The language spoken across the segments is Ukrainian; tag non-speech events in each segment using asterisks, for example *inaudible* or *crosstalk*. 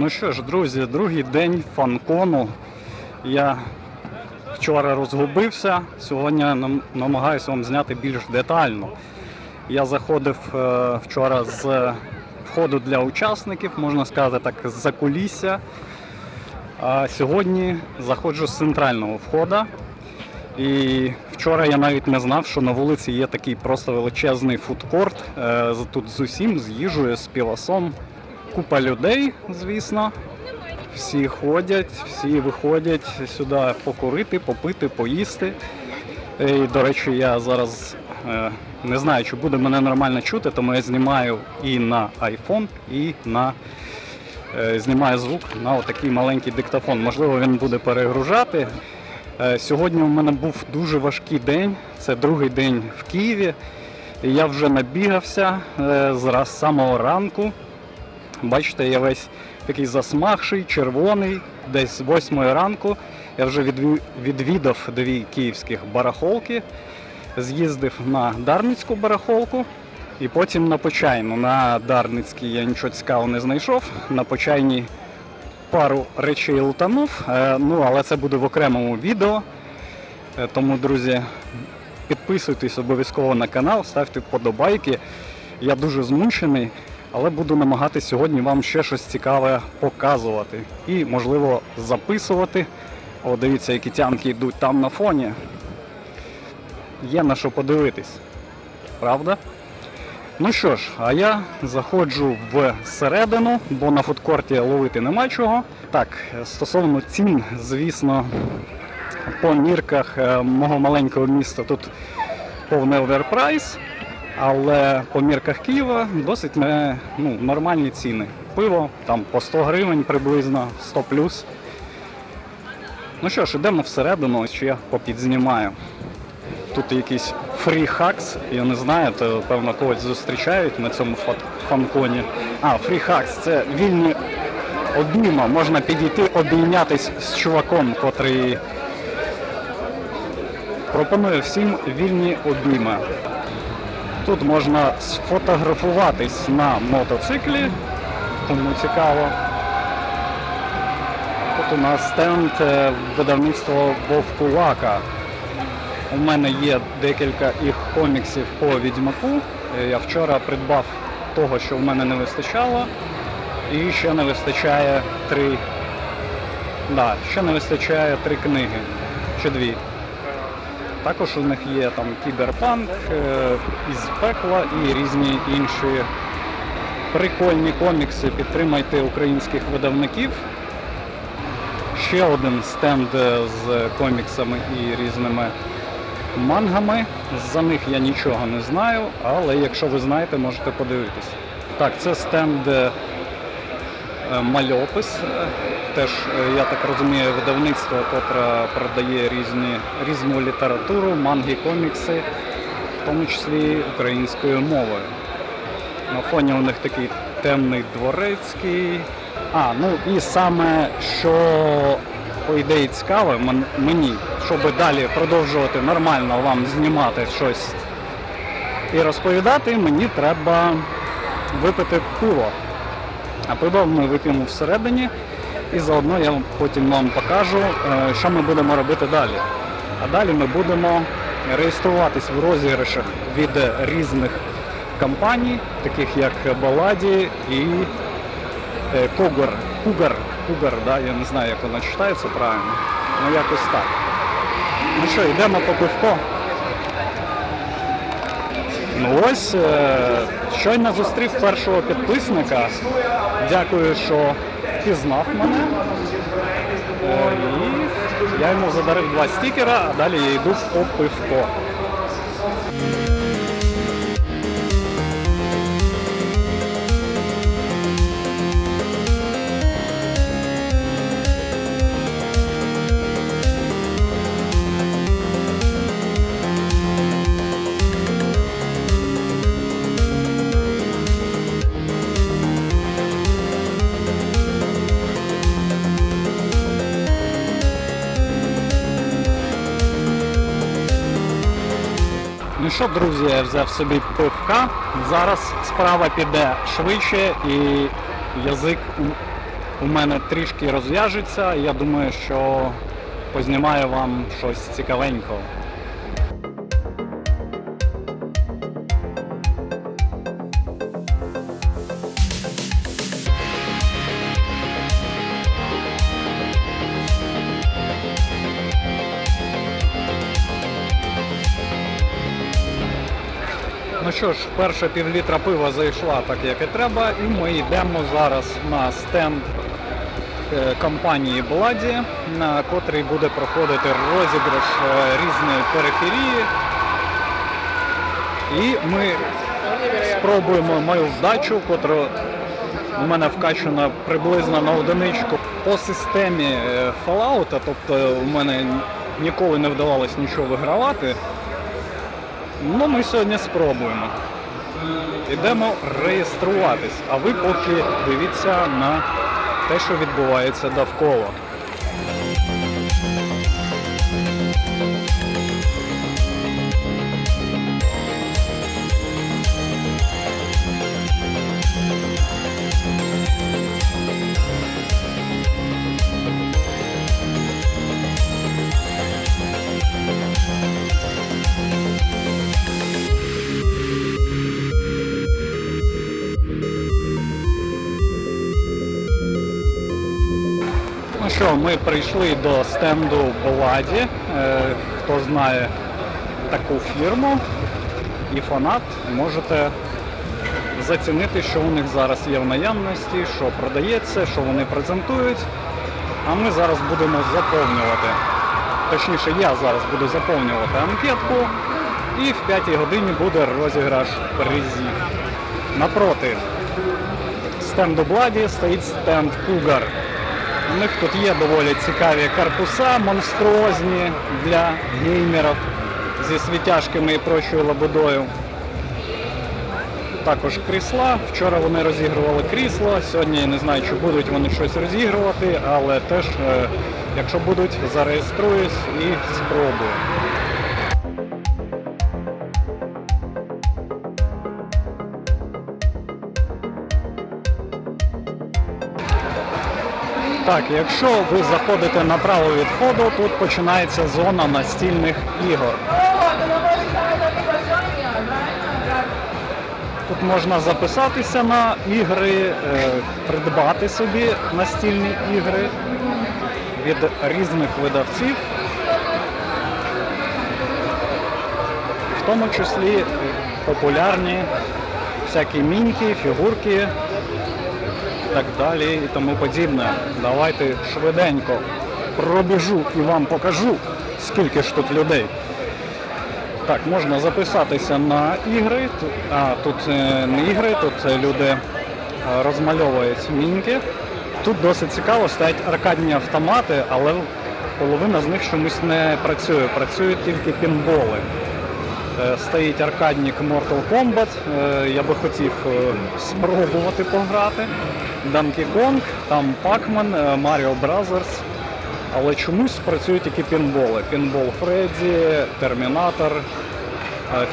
Ну що ж, друзі, другий день фанкону. Я вчора розгубився, сьогодні нам- намагаюся вам зняти більш детально. Я заходив е, вчора з входу для учасників, можна сказати так, з-за кулісся. А сьогодні заходжу з центрального входу. І вчора я навіть не знав, що на вулиці є такий просто величезний фудкорт. е, Тут з усім, з їжею, з півасом. Купа людей, звісно. Всі ходять, всі виходять сюди покурити, попити, поїсти. І, до речі, я зараз е, не знаю, чи буде мене нормально чути, тому я знімаю і на iPhone, і на е, знімаю звук на отакий маленький диктофон. Можливо, він буде перегружати. Е, Сьогодні у мене був дуже важкий день. Це другий день в Києві. Я вже набігався е, з самого ранку. Бачите, я весь такий засмахший, червоний, десь з 8 ранку. Я вже відвідав дві київських барахолки, з'їздив на Дарницьку барахолку і потім на Почайну. На Дарницькій я нічого цікавого не знайшов. На Почайній пару речей лутанув, е, ну але це буде в окремому відео. Е, Тому, друзі, підписуйтесь обов'язково на канал, ставте вподобайки. Я дуже змучений, але буду намагатися сьогодні вам ще щось цікаве показувати і, можливо, записувати. О, дивіться, які тянки йдуть там на фоні. Є на що подивитись. Правда? Ну що ж, а я заходжу в середину, бо на фудкорті ловити нема чого. Так, стосовно цін, звісно, по мірках е, мого маленького міста тут повний оверпрайс, але по мірках Києва досить не, ну, нормальні ціни. Пиво там по 100 гривень приблизно, 100 плюс. Ну що ж, ідемо всередину, ось я попідзнімаю. Тут якийсь фрі-хакс, я не знаю, то певно когось зустрічають на цьому фанконі. А, фрі-хакс це вільні обійма. Можна підійти обійнятись з чуваком, котрий пропонує всім вільні обійми. Тут можна сфотографуватись на мотоциклі, кому цікаво. Тут у нас стенд е, видавництва Вовкулака. У мене є декілька їх коміксів по відьмаку. Е, Я вчора придбав того, що в мене не вистачало. І ще не вистачає три. Да, ще не вистачає три книги. Чи дві. Також у них є там кіберпанк е, із пекла і різні інші прикольні комікси. Підтримайте українських видавників. Ще один стенд е, з коміксами і різними мангами. За них я нічого не знаю, але якщо ви знаєте, можете подивитись. Так, це стенд е, мальопис. Теж, е, я так розумію, видавництво, котре продає різні, різну літературу, манги, комікси, в тому числі українською мовою. На фоні у них такий темний дворецький. А, ну і саме що по ідеї цікаве мені, щоб далі продовжувати нормально вам знімати щось і розповідати, мені треба випити пиво. А пиво ми вип'ємо всередині, і заодно я потім вам покажу, е, що ми будемо робити далі. А далі ми будемо реєструватись в розіграшах від різних компаній, таких як Баладі і е, Когор. Кугар. Кугар, да? я не знаю, як вона читається правильно. Ну якось так. Ну що, йдемо по пивко. Ну ось, е, щойно зустрів першого підписника. Дякую, що пізнав мене. Е, І я йому задарив два стікера, а далі я йду по пивко. Що, друзі, я взяв собі пивка. Зараз справа піде швидше і язик у мене трішки розв'яжеться. Я думаю, що познімаю вам щось цікавенького. Ну що ж, перша півлітра пива зайшла так, як і треба, і ми йдемо зараз на стенд е, компанії Бладі, на котрий буде проходити розіграш е, різної периферії. І ми спробуємо мою вдачу, котра у мене вкачана приблизно на одиничку по системі е, Fallout, тобто у мене ніколи не вдавалось нічого вигравати. Ну, ми сьогодні спробуємо. Ідемо реєструватись, а ви поки дивіться на те, що відбувається довкола. Що, ми прийшли до стенду Боладі. Е, хто знає таку фірму і фанат, можете зацінити, що у них зараз є в наявності, що продається, що вони презентують. А ми зараз будемо заповнювати. Точніше, я зараз буду заповнювати анкетку і в 5 годині буде розіграш призів. Напроти стенду Бладі стоїть стенд Кугар. У них тут є доволі цікаві корпуса, монструозні для геймерів зі світяшками і прочою лабудою. Також крісла. Вчора вони розігрували крісло. Сьогодні я не знаю, чи будуть вони щось розігрувати, але теж, е, якщо будуть, зареєструюсь і спробую. Так, якщо ви заходите направо від входу, тут починається зона настільних ігор. Тут можна записатися на ігри, е, придбати собі настільні ігри від різних видавців, в тому числі популярні всякі міньки, фігурки так далі і тому подібне. Давайте швиденько пробіжу і вам покажу, скільки ж тут людей. Так, можна записатися на ігри. А, тут е, не ігри, тут е, люди е, розмальовують міньки. Тут досить цікаво, стоять аркадні автомати, але половина з них чомусь не працює. Працюють тільки пінболи. Е, Стоїть аркадник Mortal Kombat. Е, Я би хотів е, спробувати пограти. Donkey Kong, там Pac-Man, Mario Brothers. Але чомусь працюють тільки пінболи. Пінбол Фредді, Термінатор, е,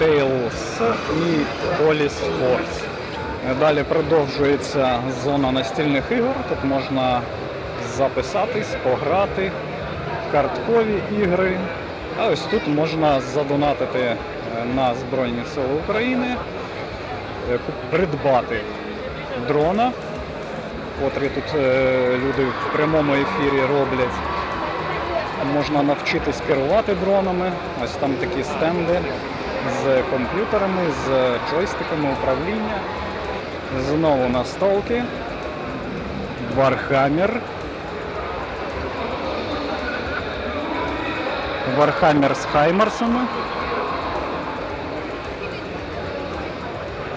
Tales і Police Force. Далі продовжується зона настільних ігор. Тут можна записатись, пограти, карткові ігри. А ось тут можна задонатити е, на Збройні Сили України, е, придбати дрона, котрі тут е, люди в прямому ефірі роблять. Можна навчитись керувати дронами. Ось там такі стенди з комп'ютерами, з джойстиками управління. Знову настолки. Warhammer. Warhammer з Хаймерсами.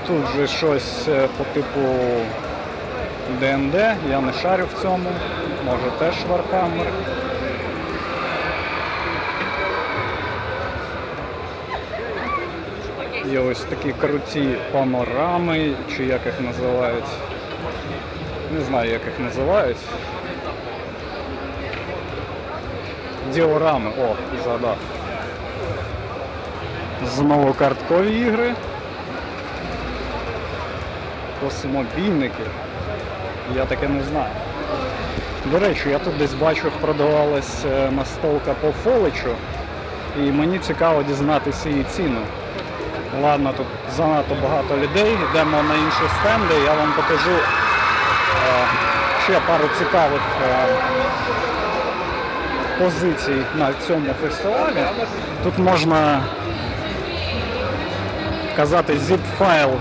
Тут же щось е, по типу ДНД, я не шарю в цьому. Може теж Warhammer. Є ось такі круті панорами, чи як їх називають. Не знаю, як їх називають. Діорами, о, згадав. Знову карткові ігри. Космобійники. Я таке не знаю. До речі, я тут десь бачив, продавалась е, настолка по фоличу, і мені цікаво дізнатися її ціну. Ладно, тут занадто багато людей, йдемо на інші стенди, я вам покажу е, ще пару цікавих е, позицій на цьому фестивалі. Тут можна казати zip-файл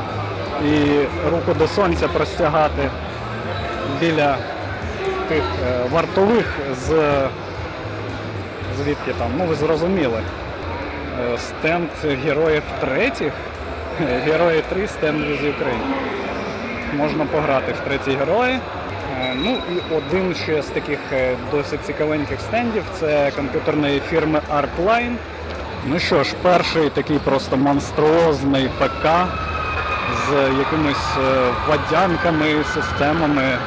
і руку до сонця простягати біля тих е, вартових з звідки там, ну ви зрозуміли. Е, Стенд героїв третіх. Герої 3 стенд з України. Можна пограти в треті герої. Ну і один ще з таких е, досить цікавеньких стендів це комп'ютерної фірми Artline. Ну що ж, перший такий просто монструозний ПК з якимись е, водянками, системами. Е,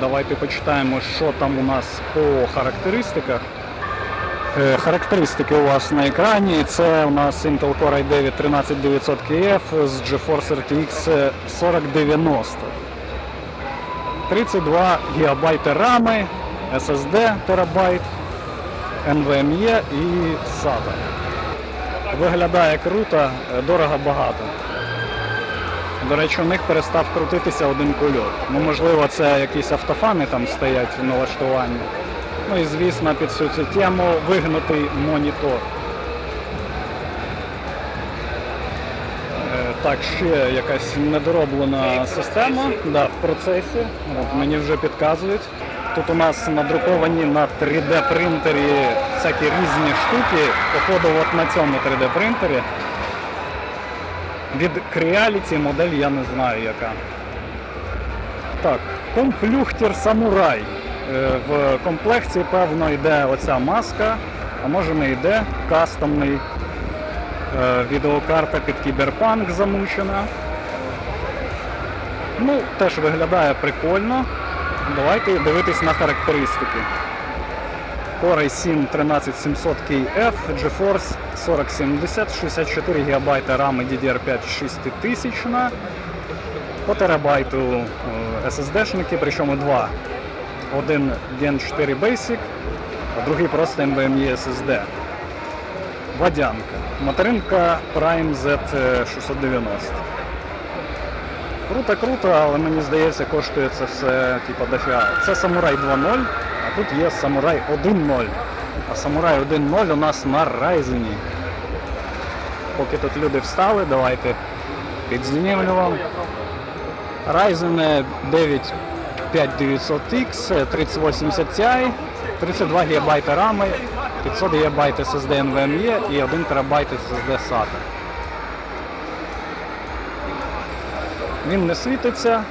Давайте почитаємо, що там у нас по характеристиках. Характеристики у вас на екрані. Це у нас Intel Core i9 13900 KF з GeForce RTX 4090. 32 ГБ рами, SSD терабайт, NVMe і SATA. Виглядає круто, е, дорого багато. До речі, у них перестав крутитися один кульок. Ну, можливо, це якісь автофани там стоять в налаштуванні. Ну і звісно, під всю цю тему вигнутий монітор. Так, ще якась недороблена система да, в процесі. От, мені вже підказують. Тут у нас надруковані на 3D принтері всякі різні штуки. Походу, от на цьому 3D принтері. Від Creality модель я не знаю яка. Так, комплюхтер самурай. Е, В комплекті, певно, йде оця маска, а може не йде кастомний відеокарта під кіберпанк замучена. Ну, теж виглядає прикольно. Давайте дивитись на характеристики. Core i7 13700 KF, GeForce 4070, 64 ГБ RAM DDR5 6000 по терабайту е, SSD-шники, причому два. Один Gen 4 Basic, а другий просто NVMe SSD. Водянка. Материнка Prime Z690. Круто, круто, але мені здається, коштує це все типу дофіга. Це Samurai 2.0, а тут є Samurai 1.0. А Samurai 1.0 у нас на Ryzen. Поки тут люди встали, давайте підзнімлю вам. Ryzen 9 5900X, 3080 Ti, 32 ГБ RAM, 500 ГБ SSD NVMe і 1 ТБ SSD SATA. Він не світиться.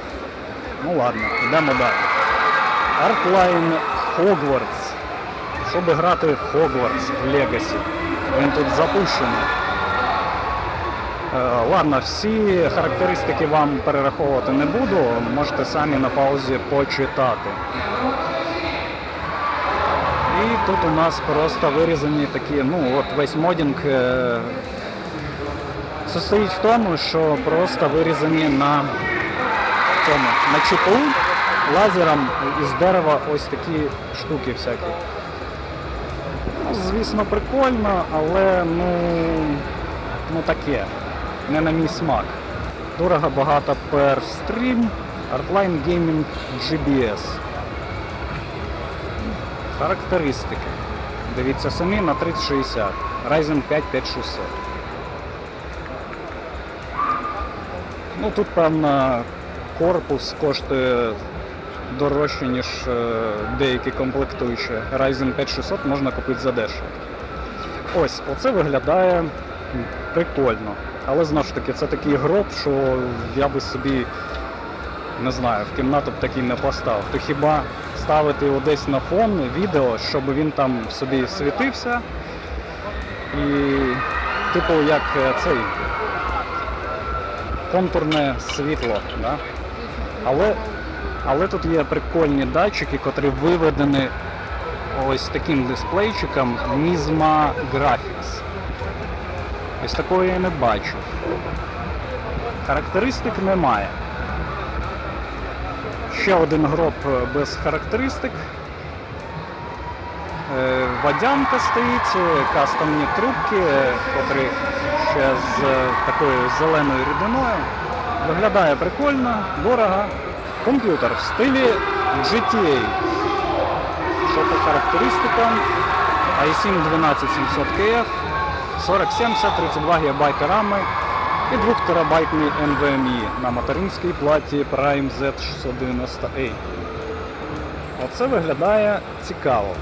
Ну ладно, йдемо далі. Artline Hogwarts. Щоб грати в Hogwarts в Legacy. Він тут запущений. Е, Ладно, всі характеристики вам перераховувати не буду, можете самі на паузі почитати. І тут у нас просто вирізані такі, ну от весь модінг е, состоїть в тому, що просто вирізані на цьому, на чіпу лазером із дерева ось такі штуки всякі. Ну, звісно, прикольно, але ну, ну таке не на мій смак. Дорого багато per стрім. Artline Gaming GBS. Характеристики. Дивіться самі на 3060. Ryzen 5 5600. Ну тут, певно, корпус коштує дорожче, ніж е, деякі комплектуючі. Ryzen 5600 можна купити за дешево. Ось, оце виглядає прикольно. Але знову ж таки, це такий гроб, що я би собі не знаю, в кімнату б такий не поставив. То хіба ставити його десь на фон відео, щоб він там собі світився. І, типу, як е, цей контурне світло. Да? Але, але тут є прикольні датчики, котрі виведені ось таким дисплейчиком Nisma Graphics. Ось такої я не бачу. Характеристик немає. Ще один гроб е, без характеристик. Е, Водянка стоїть, е, кастомні трубки, котрі ще з такою зеленою рідиною. Виглядає прикольно, дорого. Комп'ютер в стилі GTA. Що по характеристикам? i7 12700KF, 4070, 32 ГБ рами і 2 терабайтний NVMe на материнській платі Prime Z690A. Оце виглядає цікаво.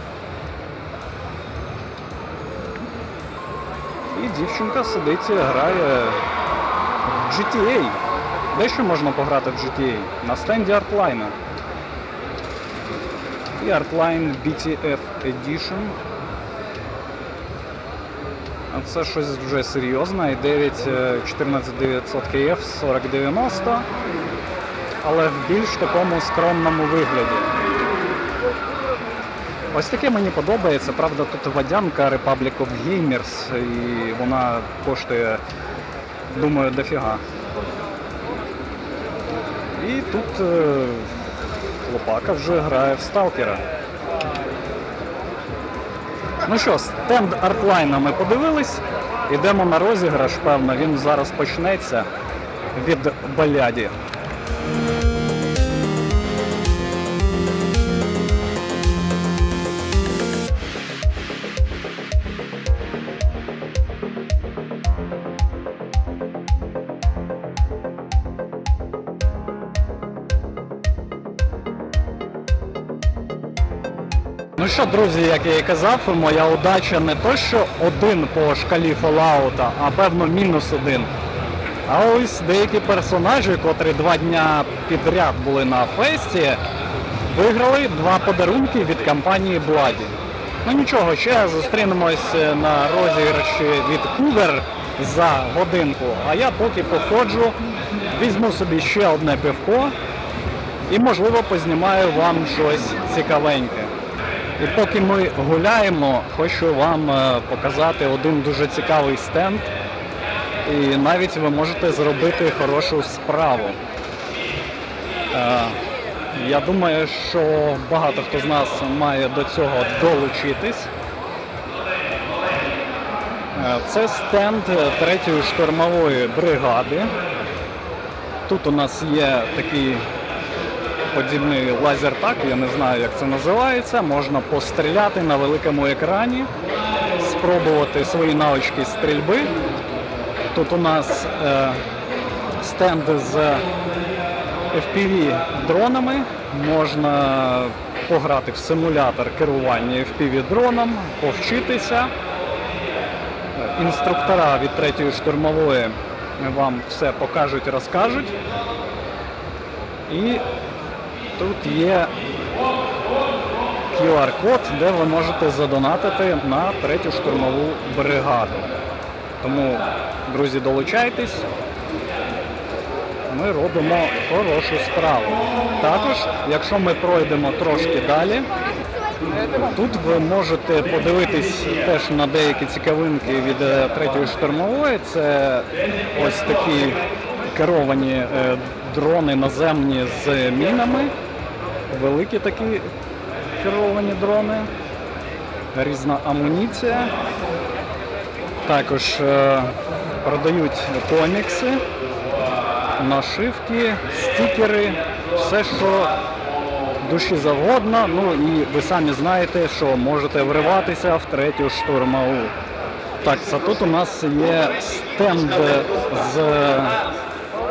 І дівчинка сидить і грає в GTA. Де ще можна пограти в GTA? На стенді Artline. І Artline BTF Edition. Це щось вже серйозне. i9 е, 14900 KF 4090, але в більш такому скромному вигляді. Ось таке мені подобається. Правда, тут водянка Republic of Gamers, і вона коштує, думаю, дофіга. І тут е, хлопака вже грає в сталкера. Ну що, стенд артлайна ми подивились. Йдемо на розіграш, певно, він зараз почнеться від баляді. Що, друзі, як я і казав, моя удача не то, що один по шкалі Fallout, а певно мінус один. А ось деякі персонажі, котрі два дня підряд були на фесті, виграли два подарунки від компанії Bloody. Ну нічого, ще зустрінемось на розіграші від Cougar за годинку. А я поки походжу, візьму собі ще одне пивко і, можливо, познімаю вам щось цікавеньке. І поки ми гуляємо, хочу вам е, показати один дуже цікавий стенд. І навіть ви можете зробити хорошу справу. Е, Я думаю, що багато хто з нас має до цього долучитись. Е, Це стенд 3-ї штурмової бригади. Тут у нас є такий подібний лазертак, я не знаю, як це називається. Можна постріляти на великому екрані, спробувати свої навички стрільби. Тут у нас е, стенд з FPV дронами. Можна пограти в симулятор керування FPV дроном, повчитися. Інструктора від 3-ї штурмової вам все покажуть, розкажуть. І тут є QR-код, де ви можете задонатити на третю штурмову бригаду. Тому, друзі, долучайтесь. Ми робимо хорошу справу. Також, якщо ми пройдемо трошки далі, тут ви можете подивитись теж на деякі цікавинки від е, третьої штурмової. Це ось такі керовані е, дрони наземні з мінами. Великі такі керовані дрони, різна амуніція. Також е, продають комікси, нашивки, стікери, все, що душі завгодно. Ну і ви самі знаєте, що можете вриватися в третю штурмову. Так, це тут у нас є стенд з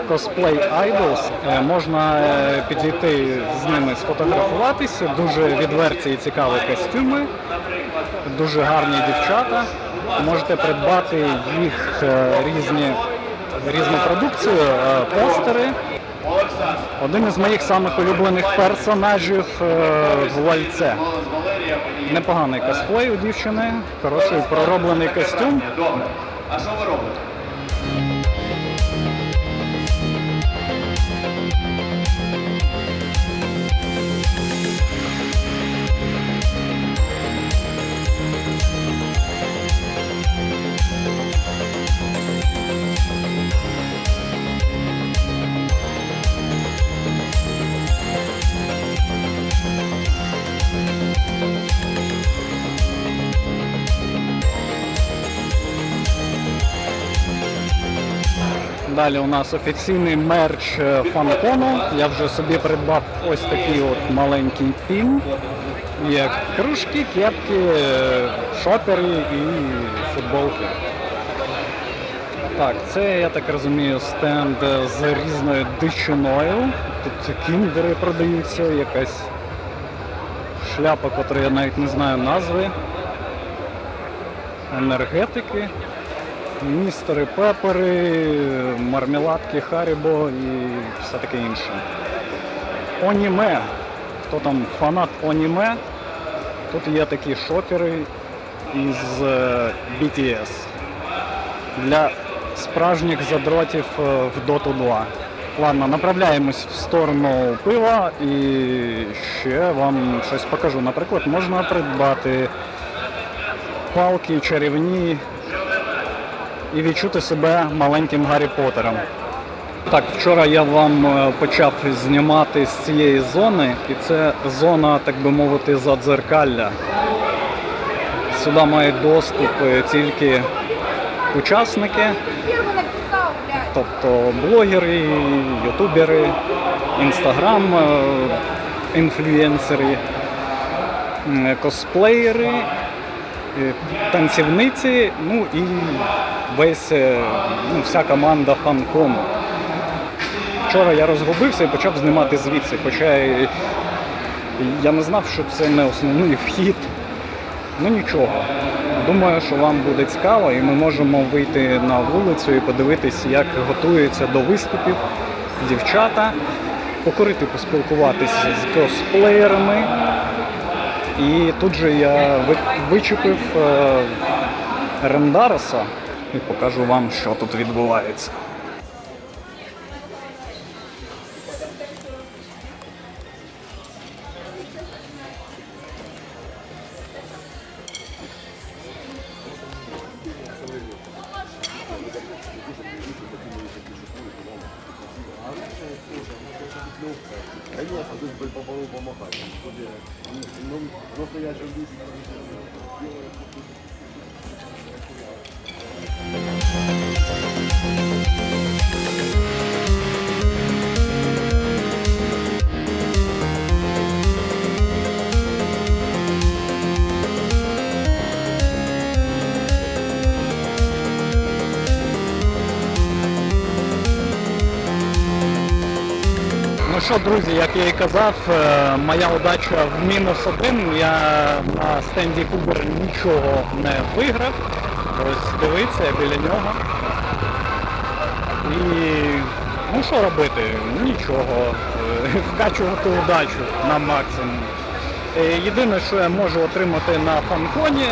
Cosplay Idols. Е, Можна е, підійти з ними сфотографуватися. Дуже відверті і цікаві костюми, дуже гарні дівчата. Можете придбати їх е, різні, різну продукцію, постери. Один із моїх самих улюблених персонажів в Вальце. Непоганий косплей у дівчини, хороший пророблений костюм. А що ви робите? Далі у нас офіційний мерч е, фанкону. Я вже собі придбав ось такий от маленький пін. Є кружки, кепки, е, шопери і футболки. Так, це, я так розумію, стенд з різною дичиною. Тут кіндери продаються, якась шляпа, котру я навіть не знаю назви. Енергетики, містери пепери, мармеладки Харібо і все таке інше. Оніме. Хто там фанат оніме? Тут є такі шопери із е, BTS для справжніх задротів е, в Dota 2. Ладно, направляємось в сторону пива і ще вам щось покажу. Наприклад, можна придбати палки чарівні і відчути себе маленьким Гаррі Поттером. Так, вчора я вам е, почав знімати з цієї зони, і це зона, так би мовити, задзеркалля. Сюди мають доступ тільки учасники, тобто блогери, ютубери, інстаграм, е, інфлюенсери, косплеєри, танцівниці, ну і весь е, ну, вся команда фанкому. Вчора я розгубився і почав знімати звідси, хоча я не знав, що це не основний вхід. Ну нічого. Думаю, що вам буде цікаво, і ми можемо вийти на вулицю і подивитись, як готуються до виступів дівчата, покурити, поспілкуватися з косплеєрами. І тут же я ви- вичепив е, і покажу вам, що тут відбувається. Що, друзі, як я і казав, е, моя удача в мінус один. Я на стенді Кубер нічого не виграв. Ось дивіться, я біля нього. І ну що робити? Нічого. Е, *laughs* Вкачувати удачу на максимум. Е, Єдине, що я можу отримати на фанконі,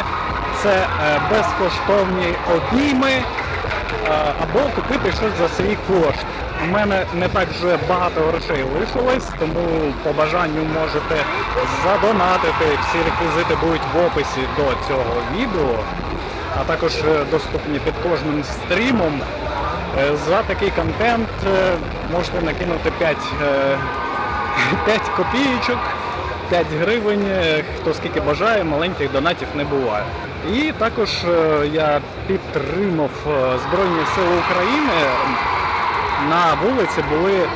це безкоштовні обійми або купити щось за свій кошт. У мене не так вже багато грошей лишилось, тому по бажанню можете задонатити. Всі реквізити будуть в описі до цього відео, а також е, доступні під кожним стрімом. Е, За такий контент е, можете накинути 5, 5 *laughs* копійочок. 5 гривень, хто скільки бажає, маленьких донатів не буває. І також я підтримав Збройні Сили України. На вулиці були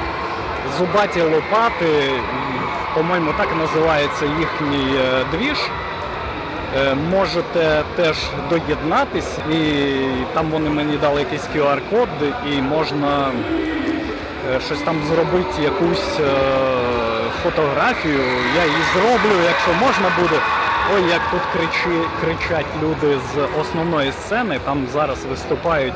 зубаті лопати, по-моєму, так називається їхній е, двіж. Е, Можете теж доєднатись, і там вони мені дали якийсь QR-код, і можна е, щось там зробити, якусь фотографію. Я її зроблю, якщо можна буде. Ой, як тут кричі, кричать люди з основної сцени. Там зараз виступають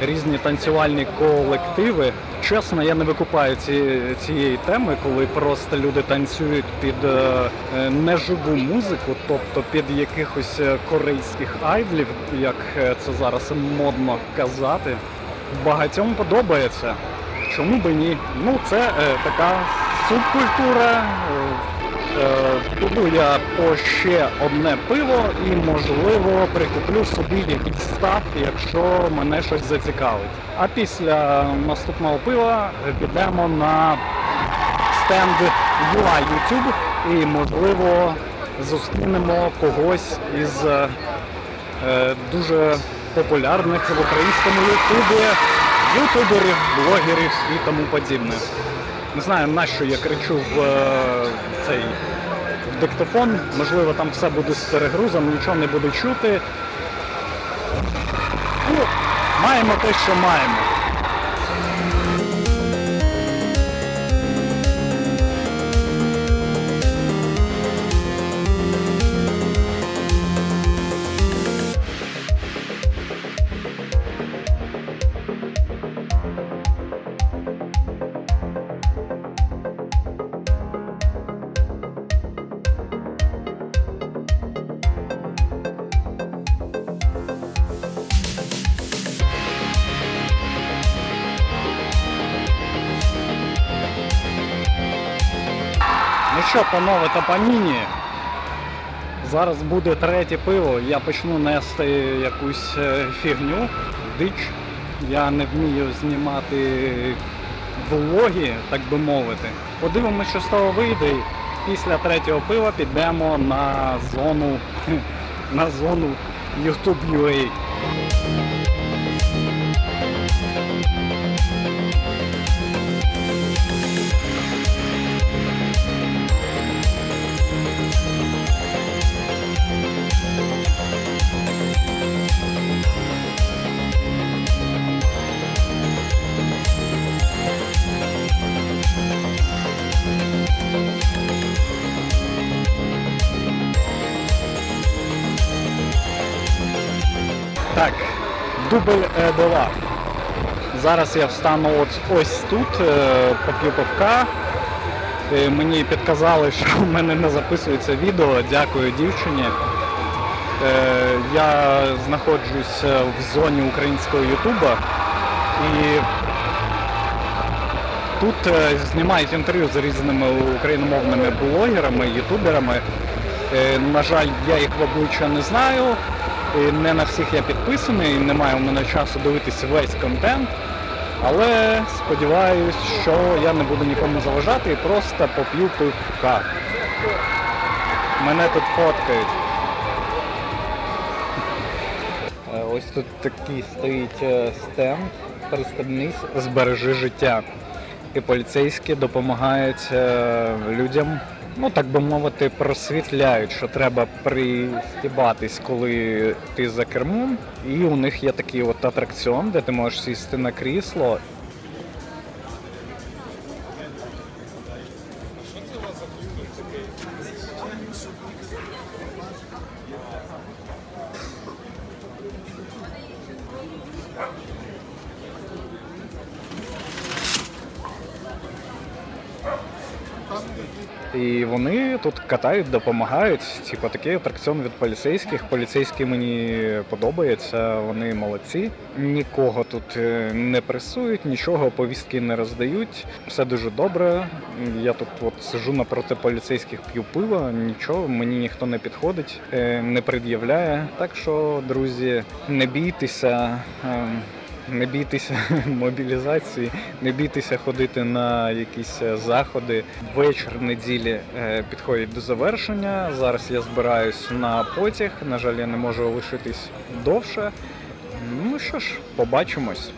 різні танцювальні колективи. Чесно, я не викупаю ці, цієї теми, коли просто люди танцюють під е, е, неживу музику, тобто під якихось е, корейських айдлів, як це зараз модно казати. Багатьом подобається. Чому би ні? Ну, це е, така субкультура. Е, Е, Буду я по ще одне пиво і, можливо, прикуплю собі якийсь став, якщо мене щось зацікавить. А після наступного пива підемо на стенд UI YouTube і, можливо, зустрінемо когось із е, дуже популярних в українському Ютубі ютуберів, блогерів і тому подібне. Не знаю, на що я кричу в е, цей в диктофон. Можливо, там все буде з перегрузом, нічого не буду чути. Ну, маємо те, що маємо. Що, панове та паніні, зараз буде третє пиво. Я почну нести якусь е, фігню, дич. Я не вмію знімати влоги, так би мовити. Подивимося, що з того вийде. Після третього пива підемо на зону *laughs* на зону YouTube UA. Так, дубль е, 2. Зараз я встану от ось тут, е, поп'ю пивка. Е, Мені підказали, що в мене не записується відео. Дякую дівчині. Е, Я знаходжусь е, в зоні українського Ютуба і тут знімають інтерв'ю з різними україномовними блогерами, ютуберами. На жаль, я їх в обличчя не знаю. Не на всіх я підписаний, немає у мене часу дивитися весь контент. Але сподіваюсь, що я не буду нікому заважати і просто поп'ю пивка. Мене тут фоткають. Е, Ось тут такий стоїть е, стенд, пристебнись, збережи життя. І поліцейські допомагають е, людям, ну так би мовити, просвітляють, що треба пристібатись, коли ти за кермом. І у них є такий от атракціон, де ти можеш сісти на крісло. І вони тут катають, допомагають. Типу такий атракціон від поліцейських. Поліцейські мені подобаються, вони молодці. Нікого тут е, не пресують, нічого повістки не роздають. Все дуже добре. Я тут от сижу напроти поліцейських, п'ю пиво, нічого, мені ніхто не підходить, е, не пред'являє. Так що, друзі, не бійтеся. Не бійтеся *laughs* мобілізації, не бійтеся ходити на якісь е, заходи. Вечір неділі е, підходить до завершення. Зараз я збираюсь на потяг. На жаль, я не можу лишитись довше. Ну що ж, побачимось.